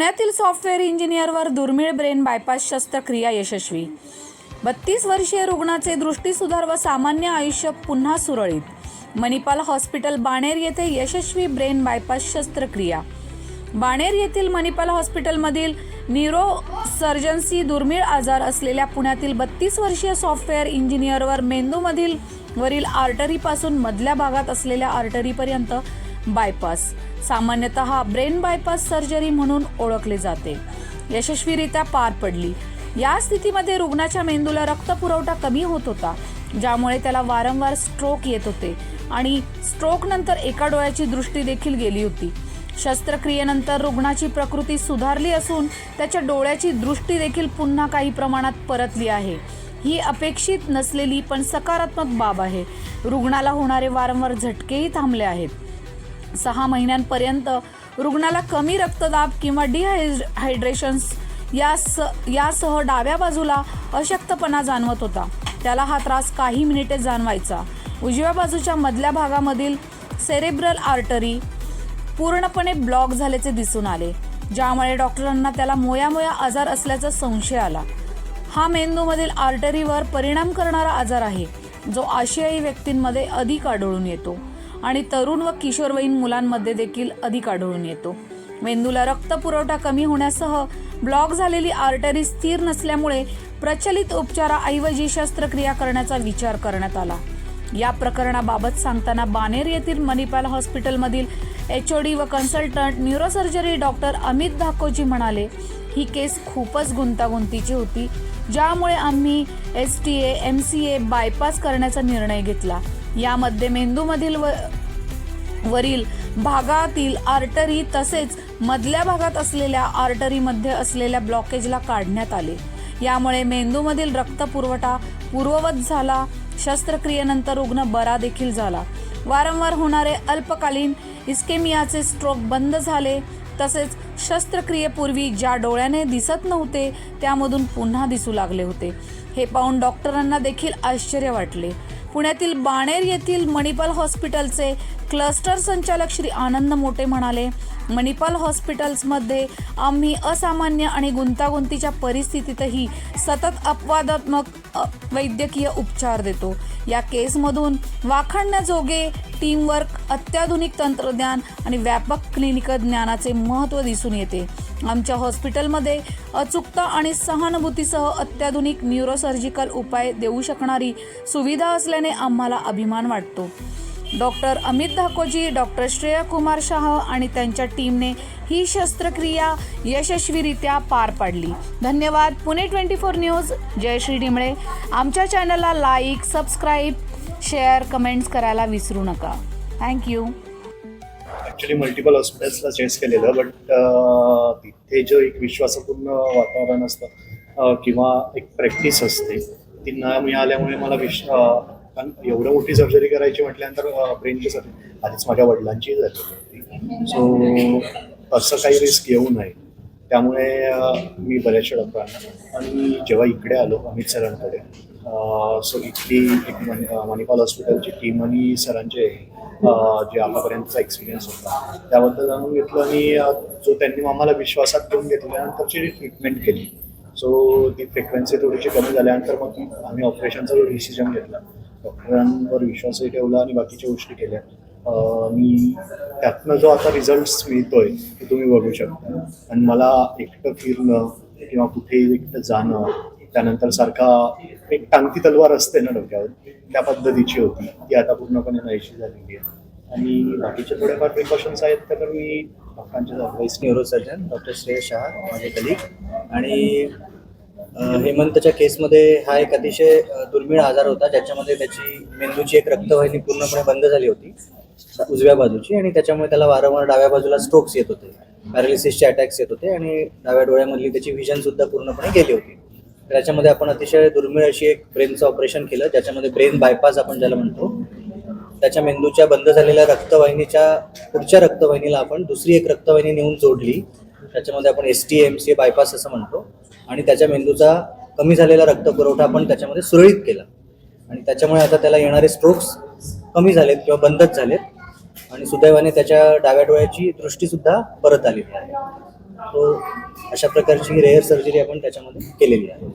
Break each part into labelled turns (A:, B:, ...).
A: पुण्यातील सॉफ्टवेअर इंजिनियरवर दुर्मिळ brain bypass शस्त्रक्रिया यशस्वी. बत्तीस वर्षीय रुग्णाचे दृष्टीसुधार व सामान्य आयुष्य पुन्हा सुरळीत. मणिपाल हॉस्पिटल बाणेर येथे यशस्वी ब्रेन बायपास शस्त्रक्रिया. बाणेर येथील मणिपाल हॉस्पिटलमधील न्यूरो सर्जन्सी दुर्मिळ आजार असलेल्या पुण्यातील बत्तीस वर्षीय सॉफ्टवेअर इंजिनियरवर मेंदूमधील वरील आर्टरीपासून मधल्या भागात असलेल्या आर्टरीपर्यंत बायपास. सामान्यतः ब्रेन बायपास सर्जरी म्हणून ओळखले जाते. यशस्वीरित्या पार पडली. या स्थितीमध्ये रुग्णाच्या मेंदूला रक्तपुरवठा कमी होत होता ज्यामुळे त्याला वारंवार स्ट्रोक येत होते आणि स्ट्रोक नंतर एका डोळ्याची दृष्टी देखील गेली होती. शस्त्रक्रियेनंतर रुग्णाची प्रकृती सुधारली असून त्याच्या डोळ्याची दृष्टी देखील पुन्हा काही प्रमाणात परतली आहे. ही अपेक्षित नसलेली पण सकारात्मक बाब आहे. रुग्णाला होणारे वारंवार झटकेही थांबले आहेत. सहा महिन्यांपर्यंत रुग्णाला कमी रक्तदाब किंवा डिहायड्रेशन्स यास यासह डाव्या बाजूला अशक्तपणा जाणवत होता. त्याला हा त्रास काही मिनिटे जाणवायचा. उजव्या बाजूच्या मधल्या भागामधील सेरेब्रल आर्टरी पूर्णपणे ब्लॉक झाल्याचे दिसून आले ज्यामुळे डॉक्टरांना त्याला मोयामोया आजार असल्याचा संशय आला. हा मेंदूमधील आर्टरीवर परिणाम करणारा आजार आहे जो आशियाई व्यक्तींमध्ये अधिक आढळून येतो. आणि तरुण व किशोरवयीन मुलांमध्ये देखील अधिक आढळून येतो. मेंदूला रक्त पुरवठा कमी होण्यासह ब्लॉक झालेली आर्टरी स्थिर नसल्यामुळे प्रचलित उपचाराऐवजी शस्त्रक्रिया करण्याचा विचार करण्यात आला. या प्रकरणाबाबत सांगताना बानेर येथील मणिपाल हॉस्पिटलमधील एच डी व consultant neurosurgery doctor Amit Dhakoji म्हणाले ही केस खूपच गुंतागुंतीची होती ज्यामुळे आम्ही S T A M C A bypass करण्याचा निर्णय घेतला. यामध्ये मेंदूमधील व वरील भागातील आर्टरी तसेच मधल्या भागात असलेल्या आर्टरीमध्ये असलेल्या ब्लॉकेजला काढण्यात आले. यामुळे मेंदूमधील रक्तपुरवठा पूर्ववत झाला. शस्त्रक्रियेनंतर रुग्ण बरा देखील झाला. वारंवार होणारे अल्पकालीन इस्केमियाचे स्ट्रोक बंद झाले. तसेच शस्त्रक्रियेपूर्वी ज्या डोळ्याने दिसत नव्हते त्यामधून पुन्हा दिसू लागले होते. हे पाहून डॉक्टरांना देखील आश्चर्य वाटले. पुण्यातील बाणेर येथील मणिपाल हॉस्पिटलचे क्लस्टर संचालक श्री आनंद मोटे म्हणाले मणिपाल हॉस्पिटल्समध्ये आम्ही असामान्य आणि गुंतागुंतीच्या परिस्थितीतही सतत अपवादात्मक वैद्यकीय उपचार देतो. या केसमधून वाखाणण्याजोगे टीमवर्क अत्याधुनिक तंत्रज्ञान आणि व्यापक क्लिनिकल ज्ञानाचे महत्त्व दिसून येते. आमच्या हॉस्पिटलमध्ये अचूकता आणि सहानुभूतीसह अत्याधुनिक न्यूरोसर्जिकल उपाय देऊ शकणारी सुविधा असल्याने आम्हाला अभिमान वाटतो. डॉक्टर अमित धाकोजी डॉक्टर श्रेया कुमार शाह आणि त्यांच्या टीमने ही शस्त्रक्रिया यशस्वीरित्या पार पाडली. धन्यवाद. Pune twenty four news. Jayashree Dimle. आमच्या चॅनलला लाईक सबस्क्राईब शेअर कमेंट्स करायला विसरू नका. थँक्यू
B: ॲक्च्युली मल्टिपल हॉस्पिटल्सला चेंज केलेलं बट तिथे जो एक विश्वासपूर्ण वातावरण असतं किंवा एक प्रॅक्टिस असते ती न मिळाल्यामुळे मला विश कारण एवढं मोठी सर्जरी करायची म्हटल्यानंतर ब्रेनची सर्जरी आधीच माझ्या वडिलांची झाली होती. सो असं काही रिस्क येऊ नये. त्यामुळे मी बऱ्याचशा डॉक्टरांना आणि जेव्हा इकडे आलो अमित सरांकडे सो इथली एक मनी मणिपाल हॉस्पिटलची टीम आणि सरांचे जे आतापर्यंतचा एक्सपिरियन्स होता त्याबद्दल जाणून घेतलं आणि जो त्यांनी आम्हाला विश्वासात घेऊन घेतल्यानंतरची ट्रीटमेंट केली सो ती फ्रिक्वेन्सी थोडीशी कमी झाल्यानंतर मग आम्ही ऑपरेशनचा जो डिसिजन घेतला डॉक्टरांवर विश्वासही ठेवला आणि बाकीच्या गोष्टी केल्या. मी त्यातनं जो आता रिझल्ट मिळतोय ते तुम्ही बघू शकता. आणि मला एकटं फिरणं किंवा कुठे एकटं जाणं त्यानंतर सारखा एक टांगती तलवार असते ना डोक्यावर त्या पद्धतीची होती. ती आता पूर्णपणे नाहीशी झालेली आहे. आणि बाकीचे थोडेफार प्रिकॉशन्स आहेत तर मी डॉक्टरांच्या ॲडवाईस
C: न्यूरोसर्जन डॉक्टर श्रेय शहा माझे कलिक आणि हेमंतच्या केसमध्ये हा एक अतिशय दुर्मिळ आजार होता ज्याच्यामध्ये त्याची मेंदूची एक रक्तवाहिनी पूर्णपणे बंद झाली होती. उजव्या बाजूची आणि त्याच्यामुळे त्याला वारंवार डाव्या बाजूला स्ट्रोक्स येत होते. पॅरालिसिसचे अटॅक्स येत होते आणि डाव्या डोळ्यामधली त्याची व्हिजन सुद्धा पूर्णपणे गेली होती. त्याच्यामध्ये आपण अतिशय दुर्मिळ अशी एक ब्रेनचं ऑपरेशन केलं ज्याच्यामध्ये ब्रेन बायपास आपण ज्याला म्हणतो. त्याच्या मेंदूच्या बंद झालेल्या रक्तवाहिनीच्या पुढच्या रक्तवाहिनीला आपण दुसरी एक रक्तवाहिनी नेऊन जोडली. त्याच्यामध्ये आपण S T M C bypass असं म्हणतो. आणि त्याच्या मेंदूचा कमी झालेला रक्तपुरवठा आपण त्याच्यामध्ये सुरळीत केला. आणि त्याच्यामुळे आता त्याला येणारे स्ट्रोक्स कमी झालेत किंवा बंदच झालेत. आणि सुदैवाने त्याच्या डाव्या डोळ्याची दृष्टीसुद्धा परत आलेली आहे तो अशा प्रकारची रेअर सर्जरी आपण त्याच्यामध्ये केलेली आहे.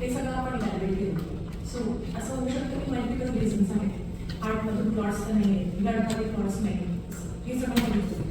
D: ते सगळं आपण सो असं होऊ शकतं की मल्टिपल रिझन्स आहेत. हार्टमधून क्लॉट्स तर नाही आहेत ब्लडमध्ये क्लॉट्स नाही आहेत हे सगळं बघितलं